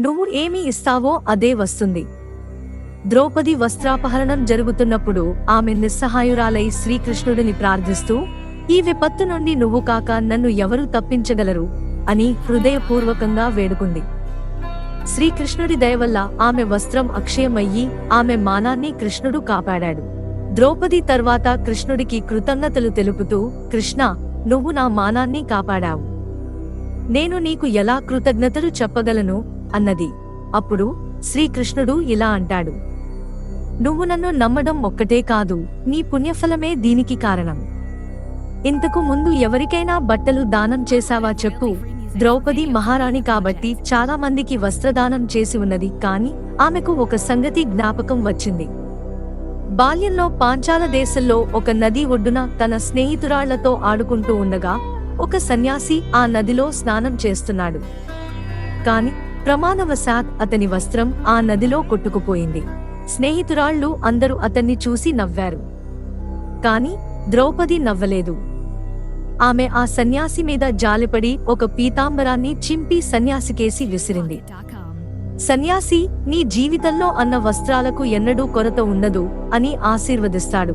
నువ్వు ఏమి ఇస్తావో అదే వస్తుంది. ద్రౌపది వస్త్రాపహరణం జరుగుతున్నప్పుడు ఆమె నిస్సహాయురాలై శ్రీకృష్ణుడిని ప్రార్థిస్తూ ఈ విపత్తు నుండి నువ్వు కాక నన్ను ఎవరు తప్పించగలరు? అని హృదయపూర్వకంగా వేడుకుంది. శ్రీకృష్ణుడి దయవల్ల ఆమె వస్త్రం అక్షయమయ్యి ఆమె మానాన్ని కృష్ణుడు కాపాడాడు. ద్రౌపది తర్వాత కృష్ణుడికి కృతజ్ఞతలు తెలుపుతూ కృష్ణ నువ్వు నా మానాన్ని కాపాడావు. నేను నీకు ఎలా కృతజ్ఞతలు చెప్పగలను? అన్నది. అప్పుడు శ్రీకృష్ణుడు ఇలా అంటాడు. నువ్వు నన్ను నమ్మడం ఒక్కటే కాదు నీ పుణ్యఫలమే దీనికి కారణం. ఇంతకు ముందు ఎవరికైనా బట్టలు దానం చేశావా చెప్పు. ద్రౌపది మహారాణి కాబట్టి చాలా మందికి వస్త్రదానం చేసి ఉన్నది కాని ఆమెకు ఒక సంగతి జ్ఞాపకం వచ్చింది. బాల్యంలో పాంచాల దేశంలో ఒక నది ఒడ్డున తన స్నేహితురాళ్ళతో ఆడుకుంటూ ఉండగా ఒక సన్యాసి ఆ నదిలో స్నానం చేస్తున్నాడు. కాని ప్రమాదవశాత్ అతని వస్త్రం ఆ నదిలో కొట్టుకుపోయింది. స్నేహితురాళ్ళు అందరూ అతన్ని చూసి నవ్వారు. కాని ద్రౌపది నవ్వలేదు. ఆమె ఆ సన్యాసి మీద జాలిపడి ఒక పీతాంబరాన్ని చింపి సన్యాసికేసి విసిరింది. సన్యాసి నీ జీవితంలో అన్న వస్త్రాలకు ఎన్నడూ కొరత ఉండదు అని ఆశీర్వదిస్తాడు.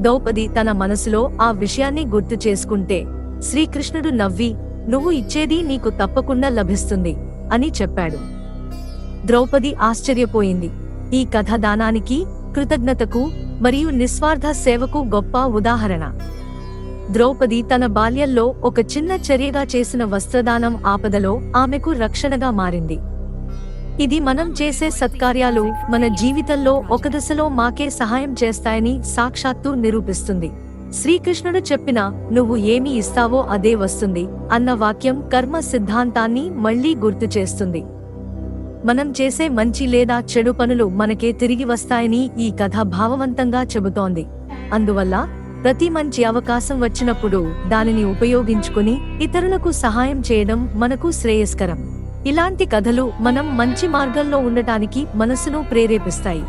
ద్రౌపది తన మనసులో ఆ విషయాన్ని గుర్తు చేసుకుంటే శ్రీకృష్ణుడు నవ్వి నువ్వు ఇచ్చేది నీకు తప్పకుండా లభిస్తుంది. అని చెప్పాడు. ద్రౌపది ఆశ్చర్యపోయింది. ఈ కథ దానానికి కృతజ్ఞతకు మరియు నిస్వార్థ సేవకు గొప్ప ఉదాహరణ. ద్రౌపది తన బాల్యంలో ఒక చిన్న చర్యగా చేసిన వస్త్రదానం ఆపదలో ఆమెకు రక్షణగా మారింది. ఇది మనం చేసే సత్కార్యాలు మన జీవితంలో ఒక దశలో మాకే సహాయం చేస్తాయని సాక్షాత్తు నిరూపిస్తుంది. శ్రీకృష్ణుడు చెప్పిన నువ్వు ఏమి ఇస్తావో అదే వస్తుంది అన్న వాక్యం కర్మ సిద్ధాంతాన్ని మళ్ళీ గుర్తు చేస్తుంది. మనం చేసే మంచి లేదా చెడు పనులు మనకే తిరిగి వస్తాయని ఈ కథ భావవంతంగా చెబుతోంది. అందువల్ల ప్రతి మంచి అవకాశం వచ్చినప్పుడు దానిని ఉపయోగించుకుని ఇతరులకు సహాయం చేయడం మనకు శ్రేయస్కరం. ఇలాంటి కథలు మనం మంచి మార్గంలో ఉండటానికి మనసును ప్రేరేపిస్తాయి.